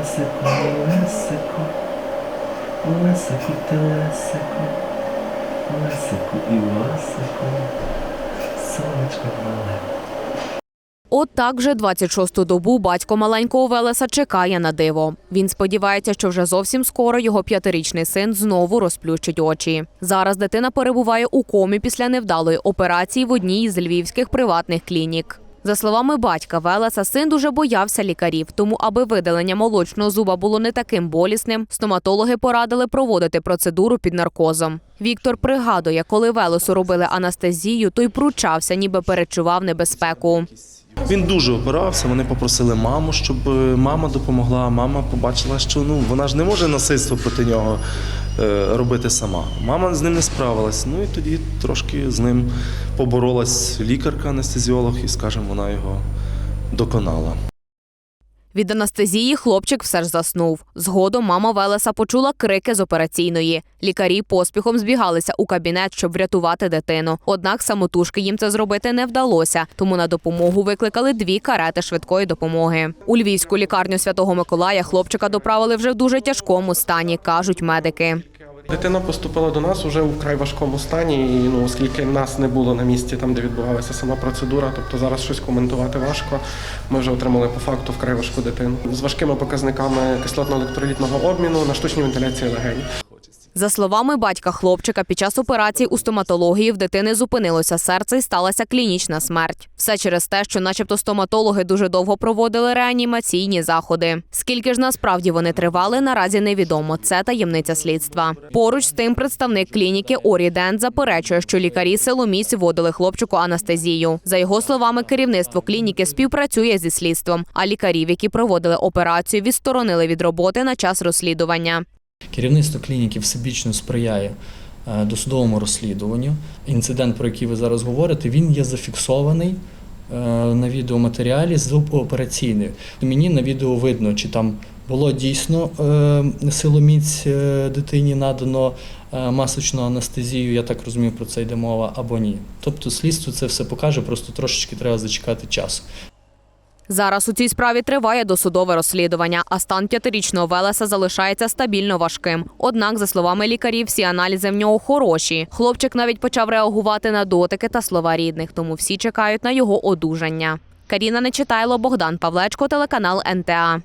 Лесику, Лесику, Лесику, ти Лесику, Лесику і Лесику, сонечко. От так вже 26-ту добу батько маленького Велеса чекає на диво. Він сподівається, що вже зовсім скоро його п'ятирічний син знову розплющить очі. Зараз дитина перебуває у комі після невдалої операції в одній із львівських приватних клінік. За словами батька Велеса, син дуже боявся лікарів, тому, аби видалення молочного зуба було не таким болісним, стоматологи порадили проводити процедуру під наркозом. Віктор пригадує, коли Велесу робили анестезію, той пручався, ніби перечував небезпеку. Він дуже опирався. Вони попросили маму, щоб е, мама допомогла. Мама побачила, що ну вона ж не може насильство проти нього робити сама. Мама з ним не справилась. Ну і тоді трошки з ним поборолась лікарка-анестезіолог, і скажімо, вона його доконала. Від анестезії хлопчик все ж заснув. Згодом мама Велеса почула крики з операційної. Лікарі поспіхом збігалися у кабінет, щоб врятувати дитину. Однак самотужки їм це зробити не вдалося, тому на допомогу викликали дві карети швидкої допомоги. У львівську лікарню Святого Миколая хлопчика доправили вже в дуже тяжкому стані, кажуть медики. Дитина поступила до нас уже у вкрай важкому стані, і ну, оскільки нас не було на місці там, де відбувалася сама процедура, тобто зараз щось коментувати важко. Ми вже отримали по факту вкрай важку дитину з важкими показниками кислотно-електролітного обміну на штучній вентиляції легень. За словами батька хлопчика, під час операції у стоматології в дитини зупинилося серце і сталася клінічна смерть. Все через те, що, начебто, стоматологи дуже довго проводили реанімаційні заходи. Скільки ж насправді вони тривали, наразі невідомо. Це таємниця слідства. Поруч з тим, представник клініки Орі Дент заперечує, що лікарі силоміць вводили хлопчику анестезію. За його словами, керівництво клініки співпрацює зі слідством, а лікарів, які проводили операцію, відсторонили від роботи на час розслідування. Керівництво клініки всебічно сприяє е, досудовому розслідуванню. Інцидент, про який ви зараз говорите, він є зафіксований е, на відеоматеріалі з операційної. Мені на відео видно, чи там було дійсно е, силоміць дитині надано масочну анестезію, я так розумію, про це йде мова, або ні. Тобто слідство це все покаже, просто трошечки треба зачекати часу. Зараз у цій справі триває досудове розслідування, а стан п'ятирічного Велеса залишається стабільно важким. Однак, за словами лікарів, всі аналізи в нього хороші. Хлопчик навіть почав реагувати на дотики та слова рідних, тому всі чекають на його одужання. Каріна Нечитайло, Богдан Павлечко, телеканал НТА.